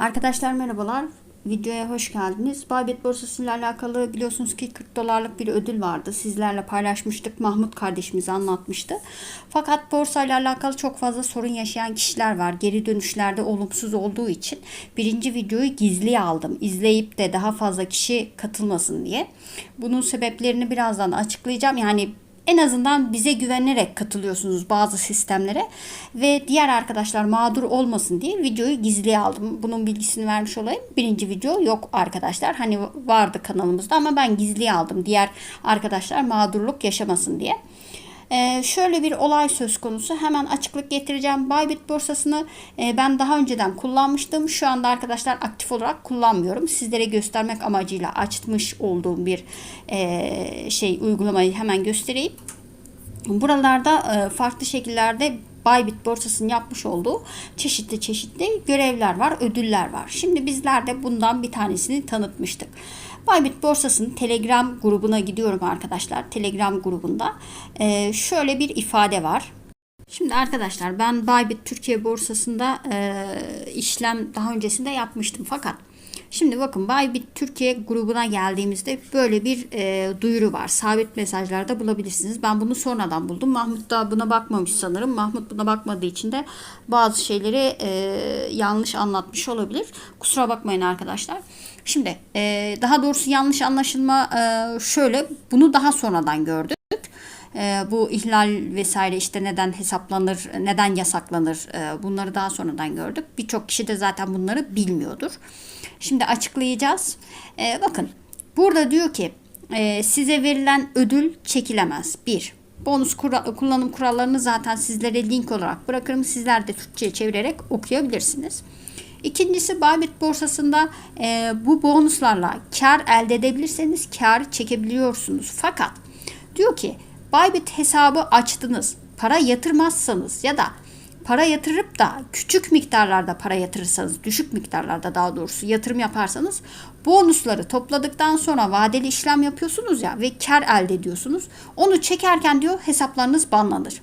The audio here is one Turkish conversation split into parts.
Arkadaşlar merhabalar. Videoya hoş geldiniz. Bybit borsası ile alakalı biliyorsunuz ki 40 dolarlık bir ödül vardı. Sizlerle paylaşmıştık. Mahmut kardeşimiz anlatmıştı. Fakat borsa ile alakalı çok fazla sorun yaşayan kişiler var. Geri dönüşlerde olumsuz olduğu için birinci videoyu gizliye aldım. İzleyip de daha fazla kişi katılmasın diye. Bunun sebeplerini birazdan açıklayacağım. Yani en azından bize güvenerek katılıyorsunuz bazı sistemlere ve diğer arkadaşlar mağdur olmasın diye videoyu gizliye aldım. Bunun bilgisini vermiş olayım. Birinci video yok arkadaşlar. Hani vardı kanalımızda ama ben gizliye aldım. Diğer arkadaşlar mağdurluk yaşamasın diye. Ee, şöyle bir olay söz konusu. Hemen açıklık getireceğim. Bybit borsasını e, ben daha önceden kullanmıştım. Şu anda arkadaşlar aktif olarak kullanmıyorum. Sizlere göstermek amacıyla açmış olduğum bir e, şey uygulamayı hemen göstereyim. Buralarda e, farklı şekillerde Bybit borsasının yapmış olduğu çeşitli çeşitli görevler var, ödüller var. Şimdi bizler de bundan bir tanesini tanıtmıştık. Bybit borsasının Telegram grubuna gidiyorum arkadaşlar. Telegram grubunda e, şöyle bir ifade var. Şimdi arkadaşlar ben Bybit Türkiye borsasında e, işlem daha öncesinde yapmıştım fakat Şimdi bakın Bybit Türkiye grubuna geldiğimizde böyle bir e, duyuru var. Sabit mesajlarda bulabilirsiniz. Ben bunu sonradan buldum. Mahmut da buna bakmamış sanırım. Mahmut buna bakmadığı için de bazı şeyleri e, yanlış anlatmış olabilir. Kusura bakmayın arkadaşlar. Şimdi e, daha doğrusu yanlış anlaşılma e, şöyle. Bunu daha sonradan gördük. E, bu ihlal vesaire işte neden hesaplanır, neden yasaklanır e, bunları daha sonradan gördük. Birçok kişi de zaten bunları bilmiyordur. Şimdi açıklayacağız. E, bakın burada diyor ki e, size verilen ödül çekilemez. Bir, bonus kura, kullanım kurallarını zaten sizlere link olarak bırakırım. Sizler de Türkçe'ye çevirerek okuyabilirsiniz. İkincisi Bybit borsasında e, bu bonuslarla kar elde edebilirseniz kar çekebiliyorsunuz. Fakat diyor ki Bybit hesabı açtınız. Para yatırmazsanız ya da para yatırıp da küçük miktarlarda para yatırırsanız, düşük miktarlarda daha doğrusu yatırım yaparsanız bonusları topladıktan sonra vadeli işlem yapıyorsunuz ya ve kar elde ediyorsunuz. Onu çekerken diyor hesaplarınız banlanır.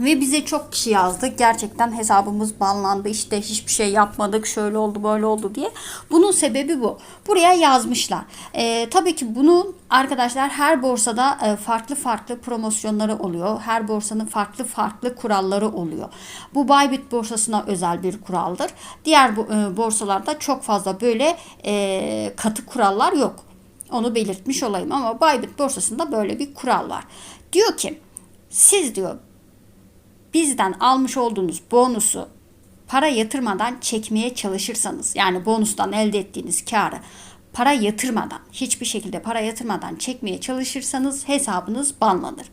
Ve bize çok kişi yazdı. Gerçekten hesabımız banlandı. İşte hiçbir şey yapmadık. Şöyle oldu böyle oldu diye. Bunun sebebi bu. Buraya yazmışlar. Ee, tabii ki bunun arkadaşlar her borsada e, farklı farklı promosyonları oluyor. Her borsanın farklı farklı kuralları oluyor. Bu Bybit borsasına özel bir kuraldır. Diğer e, borsalarda çok fazla böyle e, katı kurallar yok. Onu belirtmiş olayım ama Bybit borsasında böyle bir kural var. Diyor ki siz diyor bizden almış olduğunuz bonusu para yatırmadan çekmeye çalışırsanız yani bonustan elde ettiğiniz karı para yatırmadan hiçbir şekilde para yatırmadan çekmeye çalışırsanız hesabınız banlanır.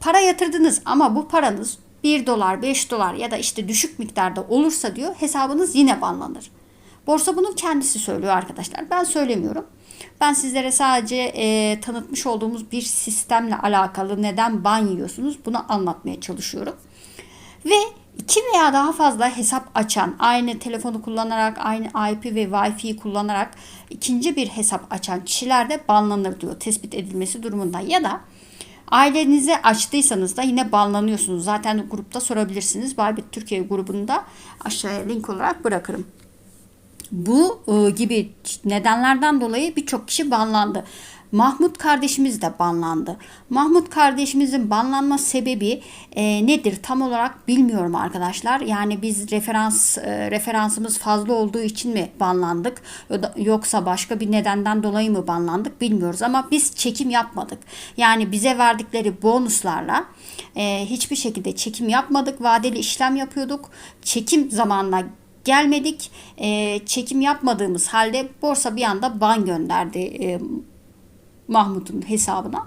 Para yatırdınız ama bu paranız 1 dolar 5 dolar ya da işte düşük miktarda olursa diyor hesabınız yine banlanır. Borsa bunun kendisi söylüyor arkadaşlar. Ben söylemiyorum. Ben sizlere sadece e, tanıtmış olduğumuz bir sistemle alakalı neden ban yiyorsunuz bunu anlatmaya çalışıyorum. Ve iki veya daha fazla hesap açan, aynı telefonu kullanarak, aynı IP ve Wi-Fi kullanarak ikinci bir hesap açan kişiler de banlanır diyor tespit edilmesi durumunda. Ya da ailenize açtıysanız da yine banlanıyorsunuz. Zaten grupta sorabilirsiniz. Bybit Türkiye grubunda aşağıya link olarak bırakırım. Bu e, gibi nedenlerden dolayı birçok kişi banlandı. Mahmut kardeşimiz de banlandı. Mahmut kardeşimizin banlanma sebebi e, nedir tam olarak bilmiyorum arkadaşlar. Yani biz referans e, referansımız fazla olduğu için mi banlandık yoksa başka bir nedenden dolayı mı banlandık bilmiyoruz ama biz çekim yapmadık. Yani bize verdikleri bonuslarla e, hiçbir şekilde çekim yapmadık. Vadeli işlem yapıyorduk. Çekim zamanla gelmedik. E, çekim yapmadığımız halde borsa bir anda ban gönderdi e, Mahmut'un hesabına.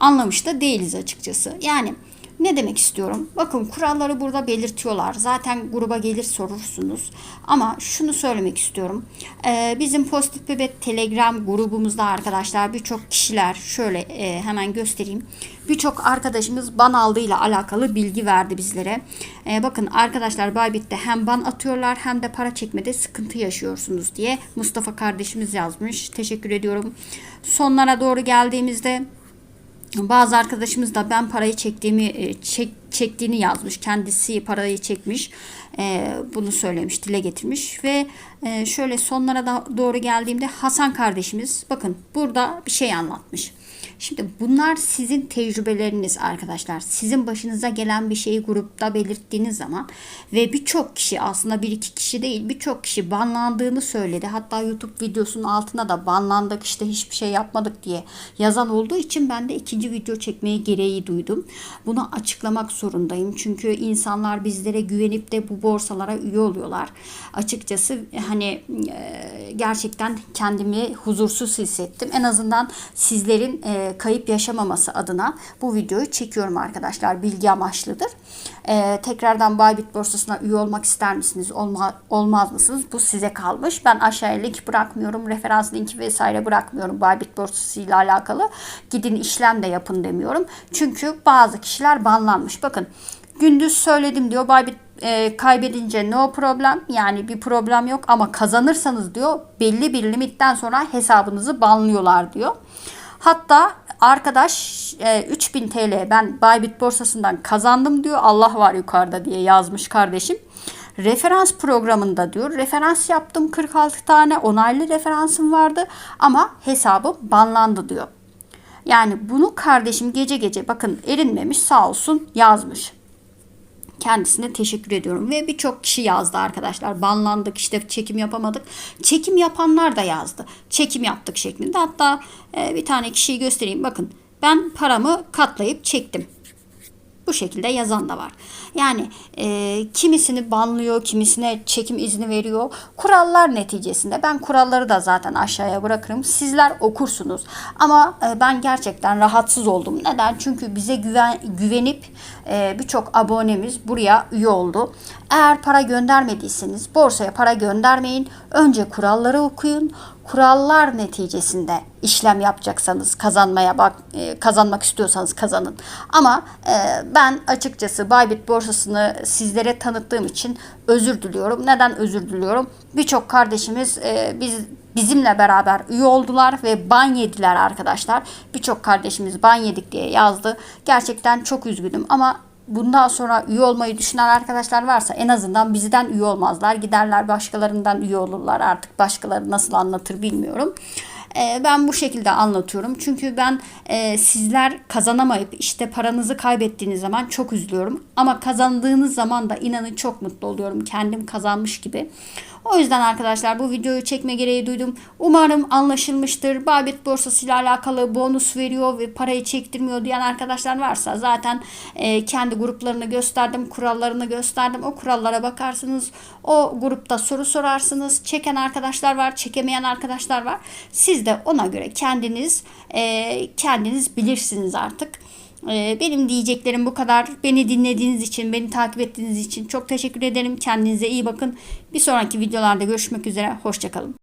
Anlamış da değiliz açıkçası. Yani ne demek istiyorum? Bakın kuralları burada belirtiyorlar. Zaten gruba gelir sorursunuz. Ama şunu söylemek istiyorum. Ee, bizim Pozitif Bebek Telegram grubumuzda arkadaşlar birçok kişiler şöyle e, hemen göstereyim. Birçok arkadaşımız ban aldığıyla alakalı bilgi verdi bizlere. Ee, bakın arkadaşlar Bybit'te hem ban atıyorlar hem de para çekmede sıkıntı yaşıyorsunuz diye Mustafa kardeşimiz yazmış. Teşekkür ediyorum. Sonlara doğru geldiğimizde bazı arkadaşımız da ben parayı çektiğimi e, çek çektiğini yazmış. Kendisi parayı çekmiş. E, bunu söylemiş, dile getirmiş ve e, şöyle sonlara da doğru geldiğimde Hasan kardeşimiz bakın burada bir şey anlatmış. Şimdi bunlar sizin tecrübeleriniz arkadaşlar. Sizin başınıza gelen bir şeyi grupta belirttiğiniz zaman ve birçok kişi aslında bir iki kişi değil birçok kişi banlandığını söyledi. Hatta YouTube videosunun altına da banlandık işte hiçbir şey yapmadık diye yazan olduğu için ben de ikinci video çekmeye gereği duydum. Bunu açıklamak zorundayım. Çünkü insanlar bizlere güvenip de bu borsalara üye oluyorlar. Açıkçası hani e, gerçekten kendimi huzursuz hissettim. En azından sizlerin e, kayıp yaşamaması adına bu videoyu çekiyorum arkadaşlar. Bilgi amaçlıdır. E, tekrardan Bybit borsasına üye olmak ister misiniz? Olma, olmaz mısınız? Bu size kalmış. Ben aşağıya link bırakmıyorum. Referans linki vesaire bırakmıyorum Bybit borsası ile alakalı. Gidin işlem de yapın demiyorum. Çünkü bazı kişiler banlanmış. Bakın gündüz söyledim diyor. Bybit e, kaybedince no problem yani bir problem yok ama kazanırsanız diyor belli bir limitten sonra hesabınızı banlıyorlar diyor. Hatta arkadaş e, 3000 TL ben Bybit borsasından kazandım diyor. Allah var yukarıda diye yazmış kardeşim. Referans programında diyor. Referans yaptım 46 tane onaylı referansım vardı ama hesabım banlandı diyor. Yani bunu kardeşim gece gece bakın erinmemiş sağ olsun yazmış. Kendisine teşekkür ediyorum ve birçok kişi yazdı arkadaşlar. Banlandık işte çekim yapamadık. Çekim yapanlar da yazdı. Çekim yaptık şeklinde. Hatta e, bir tane kişiyi göstereyim. Bakın ben paramı katlayıp çektim. Bu şekilde yazan da var. Yani e, kimisini banlıyor, kimisine çekim izni veriyor. Kurallar neticesinde ben kuralları da zaten aşağıya bırakırım. Sizler okursunuz. Ama e, ben gerçekten rahatsız oldum. Neden? Çünkü bize güven, güvenip e, birçok abonemiz buraya üye oldu. Eğer para göndermediyseniz borsaya para göndermeyin. Önce kuralları okuyun. Kurallar neticesinde işlem yapacaksanız kazanmaya bak e, kazanmak istiyorsanız kazanın. Ama e, ben açıkçası Bybit borsasını sizlere tanıttığım için özür diliyorum. Neden özür diliyorum? Birçok kardeşimiz e, biz bizimle beraber üye oldular ve ban yediler arkadaşlar. Birçok kardeşimiz ban yedik diye yazdı. Gerçekten çok üzgünüm ama bundan sonra üye olmayı düşünen arkadaşlar varsa en azından bizden üye olmazlar. Giderler başkalarından üye olurlar. Artık başkaları nasıl anlatır bilmiyorum. Ee, ben bu şekilde anlatıyorum. Çünkü ben e, sizler kazanamayıp işte paranızı kaybettiğiniz zaman çok üzülüyorum. Ama kazandığınız zaman da inanın çok mutlu oluyorum. Kendim kazanmış gibi. O yüzden arkadaşlar bu videoyu çekme gereği duydum. Umarım anlaşılmıştır. Bybit borsası ile alakalı bonus veriyor ve parayı çektirmiyor diyen arkadaşlar varsa zaten e, kendi gruplarını gösterdim, kurallarını gösterdim. O kurallara bakarsınız. O grupta soru sorarsınız. Çeken arkadaşlar var, çekemeyen arkadaşlar var. Siz de ona göre kendiniz e, kendiniz bilirsiniz artık. Ee, Benim diyeceklerim bu kadar. Beni dinlediğiniz için, beni takip ettiğiniz için çok teşekkür ederim. Kendinize iyi bakın. Bir sonraki videolarda görüşmek üzere. Hoşçakalın.